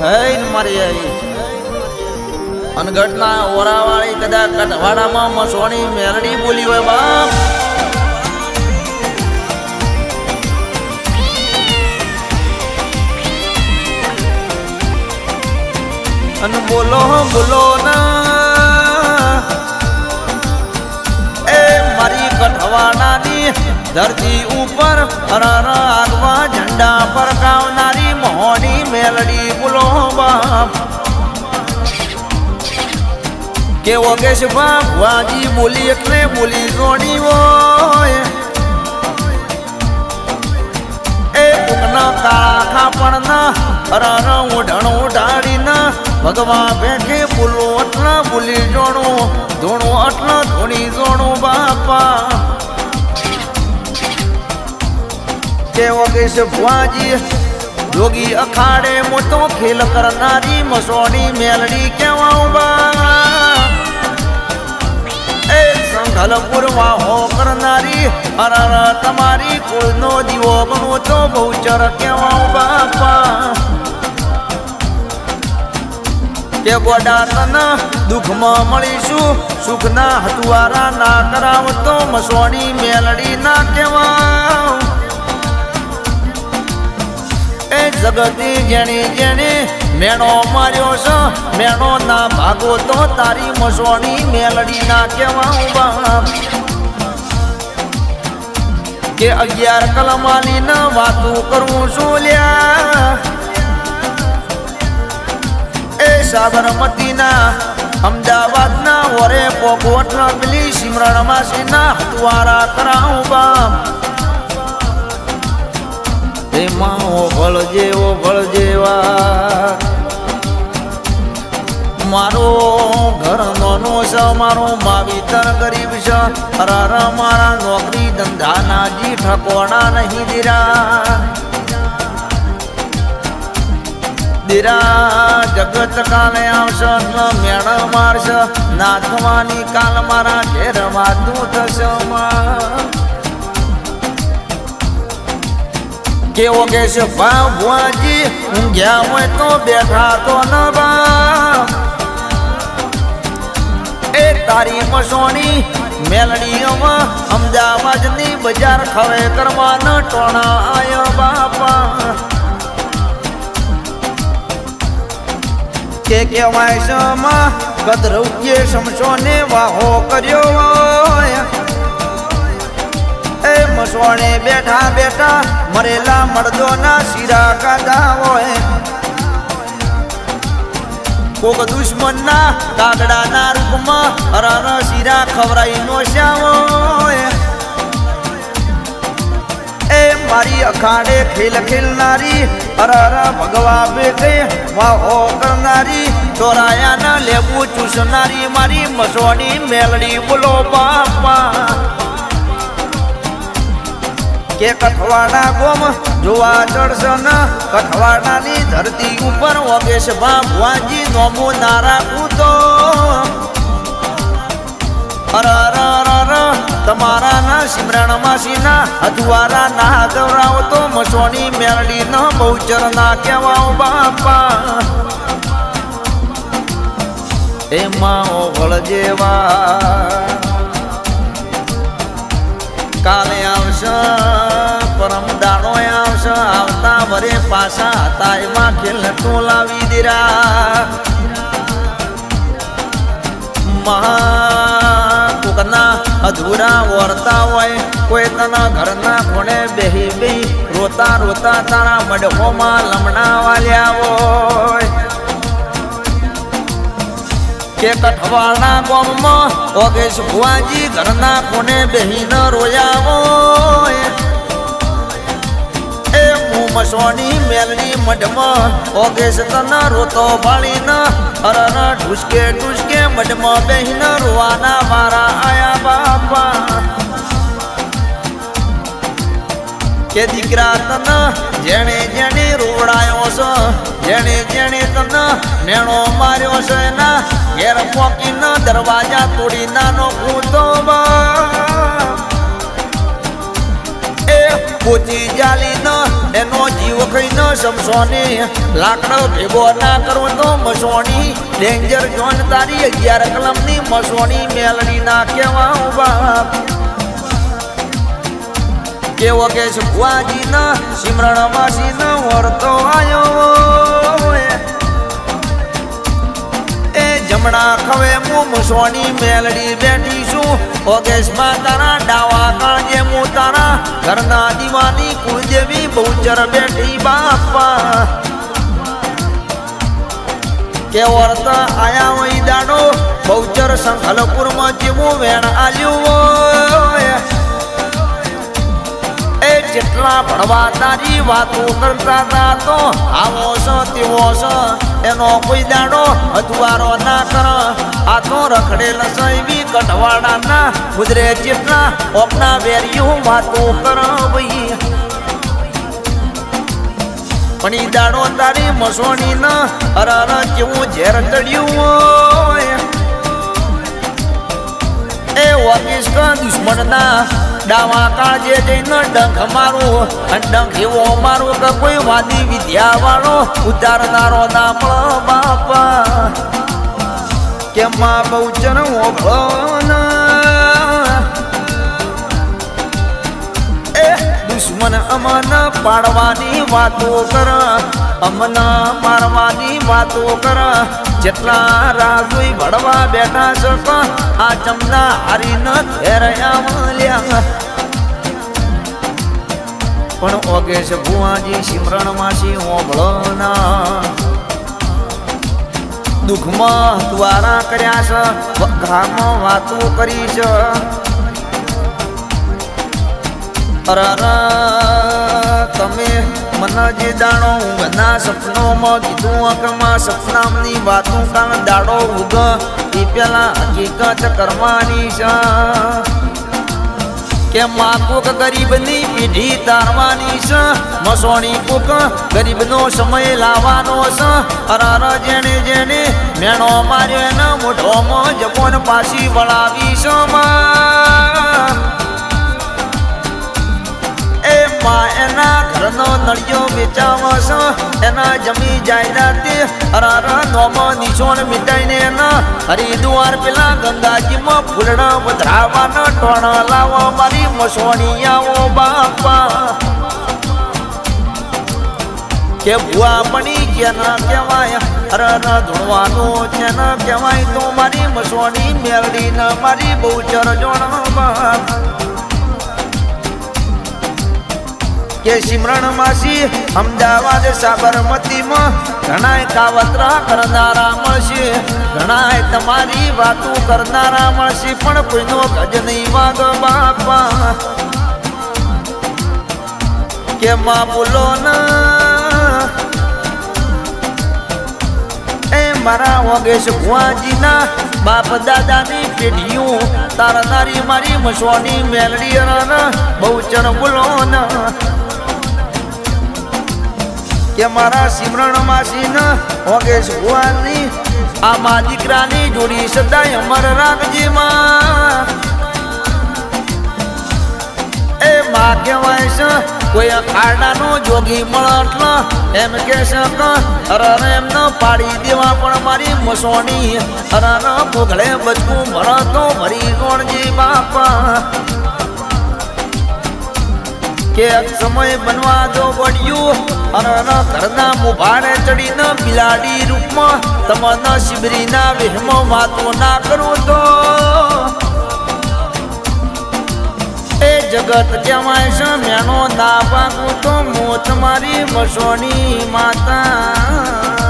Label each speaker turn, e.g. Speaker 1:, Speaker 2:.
Speaker 1: હૈ મારી આવી અનગઢના ઓરાવાળી કદાચ કટવાડામાં મસોણી મેલડી બોલી હોય બાપ. અને બોલો બોલો ના. એ મારી કઠવાડાની ધરતી ઉપર હરર આગવા ઝંડા ફરકાવનારી મોહની મેલડી બોલો બાપ. કે ઓગેશ બાપ? વાજી બોલી એટલે બોલી જોડી હોય. એ કુકના કાળા ખાપણના હરર ઉઢણ ઉઢાડીના ભગવા બેઠે બોલું અટલા બોલી જોણું, ધોણું અટલા ધોણી જોણું બાપા. કે ઓગેશ ભુવાજી? જોગી અખાડે મોટો ખેલ કરનારી મસોડી મેલડી કેવા બા એ સંઘલપુર વાહો કરનારી અરર તમારી, કુળનો દીવો બનો તો બહુચર કેવા બાપા કે ગોડા તન દુઃખમાં મળીશું, સુખના હતુવારા ના કરાવતો મસોડી મેલડી એ જગતી જેણી જેણી મેણો માર્યો છે. મેણો ના ભાગો તો તારી મસોણી મેલડી ના કેવા ઊભા કે અગિયાર કલમાલી ના વાતું કરવું શું લ્યા. એ સાબરમતીના અમદાવાદના વરે પોગવટના પેલી સિમરણ માસીના દ્વારા કરાવું બાપ એમાં ઓભળ જેવો ફળ જેવા. મારો ઘર નોનો છે મારો માવીતર ગરીબ છે. અરર મારા નોકરી ધંધાના જી ઠકોણા નહીં દીરા. દીરા, જગત કાલે આવશે, ન મેણ મારશે. નાથવાની કાલ મારા ઘેરમાં દૂધ થશે માં કેવો કે છે ભાવ ઊંઘ્યા હોય તો બેઠા તો ન બા એ તારી મસોણી, મેલડીઓમાં અમદાવાદની બજાર કરવા ન ટોણા આયો બાપા. કે કહેવાય સમા કદરવ કે સમસો ને વાહો કર્યો હોય. બેઠા મરેલા મરેલા ના શીરા કાઢા હોય કોક દુશ્મનના કાગડાના રૂપમાં હરાર શીરા ખવરાઈ નો હોય એ મારી અખાડે ખેલ ખેલનારી અરર ભગવા બેટે વાહો કરનારી, ચોરાયાના લેબુ ચૂસનારી, મારી મસોની મેલડી બોલો બાપા. કે કઠવાડા ગોમ જોવા ચડશે ન. કઠવાડાની ધરતી ઉપર ઓગેશ ભગવાનજી નોમો નારા ઉતો. તમારા ના સિમરણ માસીના અધુવારા ના ગૌરાવ તો મસોની મેરડી ન બહુચર ના કહેવાઓ બાપા. એમાં ઓગળ જેવા. કાલે આવશે આવતા પાછા હતા, એમાં ખેલ તું લાવી દીરા મહા કોકના અધૂરા વર્તા હોય, કોઈ તના ઘરના કોણે બેહી બેહી રોતા રોતા તારા મડહોમાં લમણા વાલ્યા હોય. કે કઠવાળના ગોમમાં ઓગેશ ભુવાજી ઘરના કોને બેહીને રોયા હોય. મસોની મેલની મઢમાં ઓગેશ તના રોતો ભાળીના હરર ઢુસકે ઢુસકે મઢમાં બેહીન રોવાના મારા આયા બાપા. કે દીકરા તન જેણે જેણે રોવડાયો છે જેણે જેણે તન મેણો માર્યો છે ના ઘેર પોકીન દરવાજા તોડી નાનો કૂતો બા એ પોચી જાલી ન એનો જીવ કઈ ન સમસોને લાકડો ભેગો ના કરો તો મસોણી ડેન્જર જોન તારી અગિયાર કલમની મસોણી મેલડી ના કેવા ઊભા કેવો કે છે ભુવાજી ના સિમરણ માસી ન વરતો આયો. એ જમણા ખવે હું મુસોની મેલડી બેઠી છું ઓગેશમાં તારા હું આયા હોય દાડો બહુચર સંખલપુરમાં વેણ આલ્યું એ જેટલા ભણવા તારી વાતો કરતા તા તો આવો છો તેવો છો એનો કોઈ દાડો અથવારો ના કર. આ તો રખડેલ સૈવી કટવાડા ના ગુજરે જેટલા ઓપના વેરિયું વાતો કર ભાઈ. પણ ઈ દાડો તારી મસોણી ના અરર જેવું ઝેર ચડ્યું હોય. એ વગીશ દુશ્મન દુશ્મનના ડાવા કાળજે જઈને ડંખ મારું. ડંખ એવો મારું કે કોઈ વાદી વિદ્યા વાળો ઉતારનારો ના મળે બાપા કે માં બહુચન ઓભળો દુશ્મન અમન પાડવાની વાતો કર, અમન મારવાની વાતો કર. જેટલા રાજુઈ ભળવા બેઠા છે આ જમના હારી ન ઘેરયા મળ્યા પણ ઓગેશ ભુવાજી સિમરણ માસી ઓભળો ના દુઃખમાં દ્વારા કર્યા છે વખામાં વાતો કરી છે અરર તમે મને જે દાણો ઊંઘના સપનોમાં કીધું અકમાં સપનામની વાતું કાન દાડો ઉગ એ પેલા હકીકત કરવાની છે. કે માં ગરીબની પીઢી તારવાની છે. મસોણી કોક ગરીબનો સમય લાવવાનો છે. અરર જેને જેણે મેણો માર્યો, એના મોઢોમાં જપોન પાછી વળાવી છે માં એના ઘરનો નળિયો વેચાવશ એના જમી જાહેરાતી હરારા નોમો નિશોણ મીટાઈને એના હરિદ્વાર પેલા ગંગાજીમાં ફૂલણા વધરાવાના ટોણા લાવો. મારી મસોણી આવો બાપા. કે ભુઆ પડી જેના કહેવાય. અરર છે ન કહેવાય. તો મારી મસોણી મેળડી ના મારી બહુ જોણ બાપ. કે સિમરણ માસી, અમદાવાદ સાબરમતીમાં ઘણાય કાવતરા કરનારા મળશે. ઘણાય તમારી વાતો કરનારા મળશે, પણ કોઈનો ગજ નહીં વાગ બાપા. કે માં બોલો ના. એ મારા વગેશ ભુવાજીના બાપ દાદાની પેઢીઓ તારી મારી મસવાની મેલડી બહુચર બોલો ના. કે મારા સિમરણ માસી ન વગેશ ભુવાની આ મા દીકરાની જોડી સદાય અમર રાખજી એ મા કહેવાય છે, કોઈ અખાડાનો જોગી મળે એમ કે છે કે અરર એમને પાડી દેવા, પણ મારી મસોણી અરર ભોગળે બચકું ભરતો ભરી ગોણજી બાપા. કે સમય બનવા દો બળ્યું અરર ઘરના મુભાણે ચડીને બિલાડી રૂપમાં તમને શિબરીના વેહમાં વાતો ના કરું તો. એ જગત કહેવાય છે મેનો ના પાકું તો મોત મારી મસોની માતા.